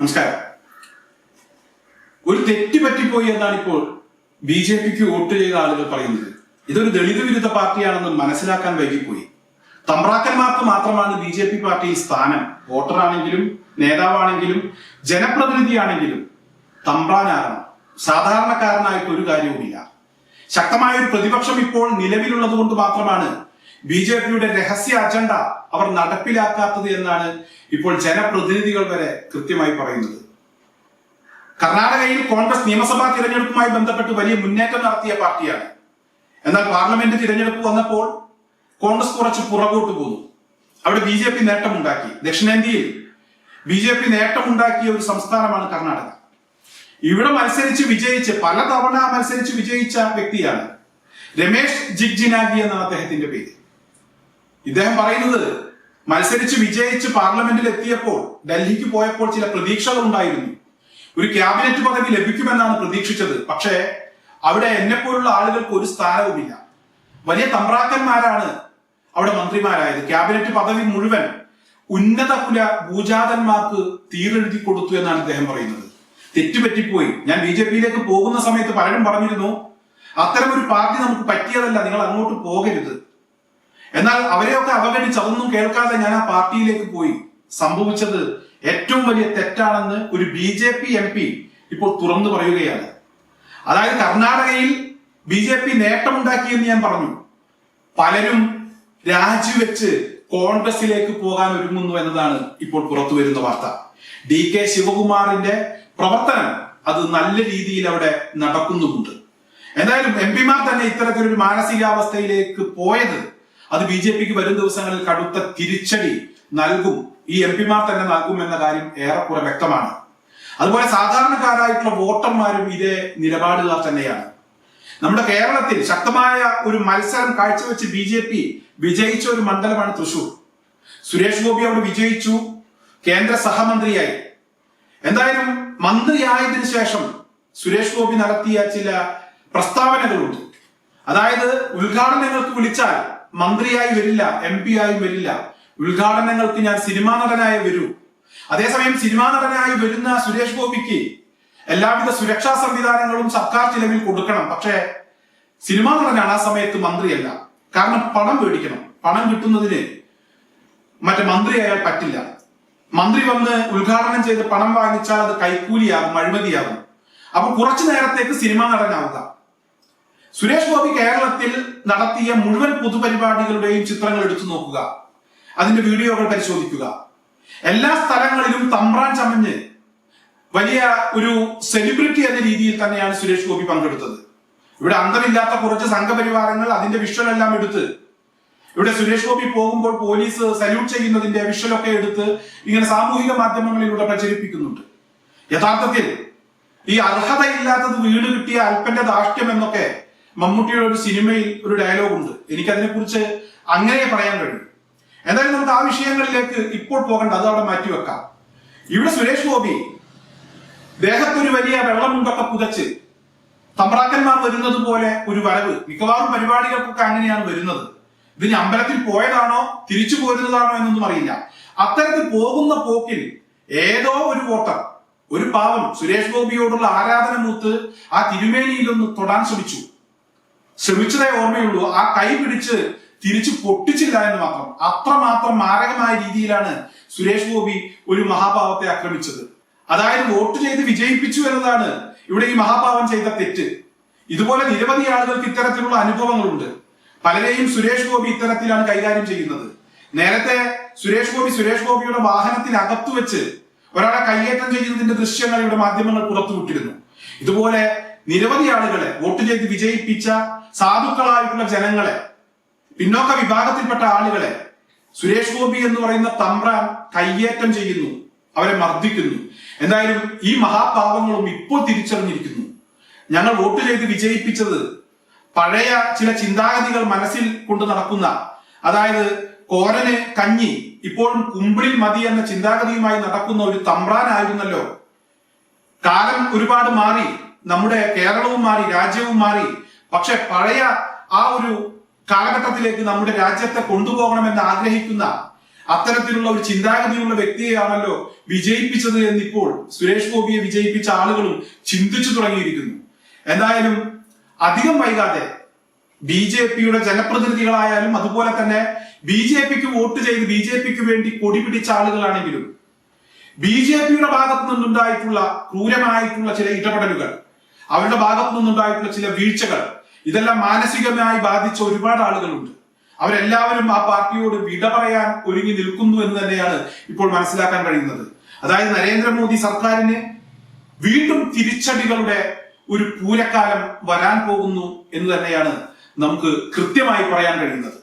നമസ്കാരം. ഒരു തെറ്റ് പറ്റിപ്പോയി എന്നാണ് ഇപ്പോൾ ബി ജെ പിക്ക് വോട്ട് ചെയ്ത ആളുകൾ പറയുന്നത്. ഇതൊരു ദളിത് വിരുദ്ധ പാർട്ടിയാണെന്ന് മനസ്സിലാക്കാൻ വൈകിപ്പോയി. തമ്പ്രാക്കന്മാർക്ക് മാത്രമാണ് ബി ജെ പി പാർട്ടിയിൽ സ്ഥാനം. വോട്ടറാണെങ്കിലും നേതാവാണെങ്കിലും ജനപ്രതിനിധിയാണെങ്കിലും തമ്പ്രാനാകണം. സാധാരണക്കാരനായിട്ട് ഒരു കാര്യവുമില്ല. ശക്തമായ ഒരു പ്രതിപക്ഷം ഇപ്പോൾ നിലവിലുള്ളത് കൊണ്ട് മാത്രമാണ് ബി ജെ പിയുടെ രഹസ്യ അജണ്ട അവർ നടപ്പിലാക്കാത്തത് എന്നാണ് ഇപ്പോൾ ജനപ്രതിനിധികൾ വരെ കൃത്യമായി പറയുന്നത്. കർണാടകയിൽ കോൺഗ്രസ് നിയമസഭാ തിരഞ്ഞെടുപ്പുമായി ബന്ധപ്പെട്ട് വലിയ മുന്നേറ്റം നടത്തിയ പാർട്ടിയാണ്. എന്നാൽ പാർലമെന്റ് തിരഞ്ഞെടുപ്പ് വന്നപ്പോൾ കോൺഗ്രസ് കുറച്ച് പുറകോട്ട് പോന്നു. അവിടെ ബി ജെ പി നേട്ടമുണ്ടാക്കി. ദക്ഷിണേന്ത്യയിൽ ബി ജെ പി നേട്ടമുണ്ടാക്കിയ ഒരു സംസ്ഥാനമാണ് കർണാടക. ഇവിടെ മത്സരിച്ച് വിജയിച്ച് പല തവണ മത്സരിച്ച് വിജയിച്ച വ്യക്തിയാണ് രമേശ് ജിഗ്ജിനാഗി എന്നാണ് അദ്ദേഹത്തിന്റെ പേര്. ഇദ്ദേഹം പറയുന്നത് മത്സരിച്ച് വിജയിച്ച് പാർലമെന്റിൽ എത്തിയപ്പോൾ ഡൽഹിക്ക് പോയപ്പോൾ ചില പ്രതീക്ഷകൾ ഉണ്ടായിരുന്നു. ഒരു ക്യാബിനറ്റ് പദവി ലഭിക്കുമെന്നാണ് പ്രതീക്ഷിച്ചത്. പക്ഷേ അവിടെ എന്നെ പോലുള്ള ആളുകൾക്ക് ഒരു സ്ഥാനവുമില്ല. വലിയ തമ്പ്രാക്കന്മാരാണ് അവിടെ മന്ത്രിമാരായത്. ക്യാബിനറ്റ് പദവി മുഴുവൻ ഉന്നത കുല ഭൂജാതന്മാർക്ക് തീരെഴുതി കൊടുത്തു എന്നാണ് അദ്ദേഹം പറയുന്നത്. തെറ്റുപറ്റിപ്പോയി. ഞാൻ ബി ജെ പിയിലേക്ക് പോകുന്ന സമയത്ത് പലരും പറഞ്ഞിരുന്നു അത്തരം ഒരു പാർട്ടി നമുക്ക് പറ്റിയതല്ല നിങ്ങൾ അങ്ങോട്ട് പോകരുത്. എന്നാൽ അവരെയൊക്കെ അവഗണിച്ച് അതൊന്നും കേൾക്കാതെ ഞാൻ ആ പാർട്ടിയിലേക്ക് പോയി. സംഭവിച്ചത് ഏറ്റവും വലിയ തെറ്റാണെന്ന് ഒരു B J P M P ഇപ്പോൾ തുറന്നു പറയുകയാണ്. അതായത് കർണാടകയിൽ ബി ജെ പി നേട്ടമുണ്ടാക്കിയെന്ന് ഞാൻ പറഞ്ഞു. പലരും രാജിവെച്ച് കോൺഗ്രസിലേക്ക് പോകാൻ ഒരുങ്ങുന്നു എന്നതാണ് ഇപ്പോൾ പുറത്തു വരുന്ന വാർത്ത. ഡി കെ ശിവകുമാറിന്റെ പ്രവർത്തനം അത് നല്ല രീതിയിൽ അവിടെ നടക്കുന്നുമുണ്ട്. എന്തായാലും എം പിമാർ തന്നെ ഇത്തരത്തിലൊരു മാനസികാവസ്ഥയിലേക്ക് പോയത് അത് ബി ജെ പിക്ക് വരും ദിവസങ്ങളിൽ കടുത്ത തിരിച്ചടി നൽകും. ഈ എം പിമാർ തന്നെ നൽകും എന്ന കാര്യം ഏറെക്കുറെ വ്യക്തമാണ്. അതുപോലെ സാധാരണക്കാരായിട്ടുള്ള വോട്ടർമാരും ഇതേ നിലപാടുകാർ തന്നെയാണ്. നമ്മുടെ കേരളത്തിൽ ശക്തമായ ഒരു മത്സരം കാഴ്ചവെച്ച് ബി ജെ പി വിജയിച്ച ഒരു മണ്ഡലമാണ് തൃശൂർ. സുരേഷ് ഗോപി അവിടെ വിജയിച്ചു. കേന്ദ്ര സഹമന്ത്രിയായി. എന്തായാലും മന്ത്രിയായതിനു ശേഷം സുരേഷ് ഗോപി നടത്തിയ ചില പ്രസ്താവനകളുണ്ട്. അതായത് ഉദ്ഘാടനങ്ങൾക്ക് വിളിച്ചാൽ മന്ത്രിയായി വരില്ല എം പി ആയി വരില്ല. ഉദ്ഘാടനങ്ങൾക്ക് ഞാൻ സിനിമാ നടനായി വരൂ. അതേസമയം സിനിമാ നടനായി വരുന്ന സുരേഷ് ഗോപിക്ക് എല്ലാവിധ സുരക്ഷാ സംവിധാനങ്ങളും സർക്കാർ ചിലവിൽ കൊടുക്കണം. പക്ഷേ സിനിമാ നടനാണ് ആ സമയത്ത് മന്ത്രിയല്ല. കാരണം പണം മേടിക്കണം. പണം കിട്ടുന്നതിന് മറ്റേ മന്ത്രിയായാൽ പറ്റില്ല. മന്ത്രി വന്ന് ഉദ്ഘാടനം ചെയ്ത് പണം വാങ്ങിച്ചാൽ അത് കൈക്കൂലിയാകും അഴിമതിയാകും. അപ്പൊ കുറച്ചു നേരത്തേക്ക് സിനിമാ നടനാവുക. സുരേഷ് ഗോപി കേരളത്തിൽ നടത്തിയ മുഴുവൻ പൊതുപരിപാടികളുടെയും ചിത്രങ്ങൾ എടുത്തു നോക്കുക. അതിന്റെ വീഡിയോകൾ പരിശോധിക്കുക. എല്ലാ സ്ഥലങ്ങളിലും തമ്പ്രാൻ ചമഞ്ഞ് വലിയ ഒരു സെലിബ്രിറ്റി എന്ന രീതിയിൽ തന്നെയാണ് സുരേഷ് ഗോപി പങ്കെടുത്തത്. ഇവിടെ അന്തമില്ലാത്ത കുറച്ച് സംഘപരിവാരങ്ങൾ അതിന്റെ വിഷ്വൽ എല്ലാം എടുത്ത് ഇവിടെ സുരേഷ് ഗോപി പോകുമ്പോൾ പോലീസ് സല്യൂട്ട് ചെയ്യുന്നതിന്റെ വിഷ്വലൊക്കെ എടുത്ത് ഇങ്ങനെ സാമൂഹിക മാധ്യമങ്ങളിലൂടെ പ്രചരിപ്പിക്കുന്നുണ്ട്. യഥാർത്ഥത്തിൽ ഈ അർഹതയില്ലാത്തത് വീട് കിട്ടിയ അല്പന്റെ ധാഷ്ട്യം എന്നൊക്കെ മമ്മൂട്ടിയുടെ ഒരു സിനിമയിൽ ഒരു ഡയലോഗ് ഉണ്ട്. എനിക്കതിനെ കുറിച്ച് അങ്ങനെ പറയാൻ കഴിയും. എന്തായാലും നമുക്ക് ആ വിഷയങ്ങളിലേക്ക് ഇപ്പോൾ പോകണ്ട അത് അവിടെ മാറ്റിവെക്കാം ഇവിടെ സുരേഷ് ഗോപി ദേഹത്തൊരു വലിയ വെള്ളമുണ്ടൊക്കെ പുതച്ച് തമ്പ്രാക്കന്മാർ വരുന്നത് പോലെ ഒരു വരവ്. മിക്കവാറും പരിപാടികൾക്കൊക്കെ അങ്ങനെയാണ് വരുന്നത്. ഇതിന് അമ്പലത്തിൽ പോയതാണോ തിരിച്ചു പോരുന്നതാണോ എന്നൊന്നും അറിയില്ല. അത്തരത്തിൽ പോകുന്ന പോക്കിൽ ഏതോ ഒരു വോട്ടർ ഒരു പാവം സുരേഷ് ഗോപിയോടുള്ള ആരാധന മൂത്ത് ആ തിരുമേനിയിലൊന്ന് തൊടാൻ ശ്രമിച്ചു. ശ്രമിച്ചതേ ഓർമ്മയുള്ളൂ. ആ കൈ പിടിച്ച് തിരിച്ചു പൊട്ടിച്ചില്ല എന്ന് മാത്രം. അത്രമാത്രം മാരകമായ രീതിയിലാണ് സുരേഷ് ഗോപി ഒരു മഹാഭാവത്തെ ആക്രമിച്ചത്. അതായത് വോട്ട് ചെയ്ത് വിജയിപ്പിച്ചു എന്നതാണ് ഇവിടെ ഈ മഹാഭാവം ചെയ്ത തെറ്റ്. ഇതുപോലെ നിരവധി ആളുകൾക്ക് ഇത്തരത്തിലുള്ള അനുഭവങ്ങളുണ്ട്. പലരെയും സുരേഷ് ഗോപി ഇത്തരത്തിലാണ് കൈകാര്യം ചെയ്യുന്നത്. നേരത്തെ സുരേഷ് ഗോപി സുരേഷ് ഗോപിയുടെ വാഹനത്തിനകത്തു വെച്ച് ഒരാളെ കയ്യേറ്റം ചെയ്യുന്നതിന്റെ ദൃശ്യങ്ങൾ ഇവിടെ മാധ്യമങ്ങൾ പുറത്തുവിട്ടിരുന്നു. ഇതുപോലെ നിരവധി ആളുകളെ വോട്ട് ചെയ്ത് വിജയിപ്പിച്ച സാധുക്കളായിട്ടുള്ള ജനങ്ങളെ പിന്നോക്ക വിഭാഗത്തിൽപ്പെട്ട ആളുകളെ സുരേഷ് ഗോപി എന്ന് പറയുന്ന തമ്പ്രാൻ കയ്യേറ്റം ചെയ്യുന്നു അവരെ മർദ്ദിക്കുന്നു. എന്തായാലും ഈ മഹാപാപങ്ങളും ഇപ്പോൾ തിരിച്ചറിഞ്ഞിരിക്കുന്നു. ഞങ്ങൾ വോട്ട് ചെയ്ത് വിജയിപ്പിച്ചത് പഴയ ചില ചിന്താഗതികൾ മനസ്സിൽ കൊണ്ട് നടക്കുന്ന അതായത് കോരന് കഞ്ഞി ഇപ്പോഴും കുമ്പിളിൽ മതി എന്ന ചിന്താഗതിയുമായി നടക്കുന്ന ഒരു തമ്പ്രാനായിരുന്നല്ലോ. കാലം ഒരുപാട് മാറി നമ്മുടെ കേരളവും മാറി രാജ്യവും മാറി പക്ഷെ പഴയ ആ ഒരു കാലഘട്ടത്തിലേക്ക് നമ്മുടെ രാജ്യത്തെ കൊണ്ടുപോകണമെന്ന് ആഗ്രഹിക്കുന്ന അത്തരത്തിലുള്ള ഒരു ചിന്താഗതിയുള്ള വ്യക്തിയെയാണല്ലോ വിജയിപ്പിച്ചത് എന്നിപ്പോൾ സുരേഷ് ഗോപിയെ വിജയിപ്പിച്ച ആളുകളും ചിന്തിച്ചു തുടങ്ങിയിരിക്കുന്നു. എന്തായാലും അധികം വൈകാതെ ബി ജെ പിയുടെ ജനപ്രതിനിധികളായാലും അതുപോലെ തന്നെ ബി ജെ പിക്ക് വോട്ട് ചെയ്ത് ബി ജെ പിക്ക് വേണ്ടി കൊടി പിടിച്ച ആളുകളാണെങ്കിലും ബി ജെ പിയുടെ ഭാഗത്തു നിന്നുണ്ടായിട്ടുള്ള ക്രൂരമായിട്ടുള്ള ചില ഇടപെടലുകൾ അവരുടെ ഭാഗത്തു നിന്നുണ്ടായിട്ടുള്ള ചില വീഴ്ചകൾ ഇതെല്ലാം മാനസികമായി ബാധിച്ച ഒരുപാട് ആളുകളുണ്ട്. അവരെല്ലാവരും ആ പാർട്ടിയോട് വിട പറയാൻ ഒരുങ്ങി നിൽക്കുന്നു എന്ന് തന്നെയാണ് ഇപ്പോൾ മനസ്സിലാക്കാൻ കഴിയുന്നത്. അതായത് നരേന്ദ്രമോദി സർക്കാരിന് വീണ്ടും തിരിച്ചടികളുടെ ഒരു പൂരക്കാലം വരാൻ പോകുന്നു എന്ന് തന്നെയാണ് നമുക്ക് കൃത്യമായി പറയാൻ കഴിയുന്നത്.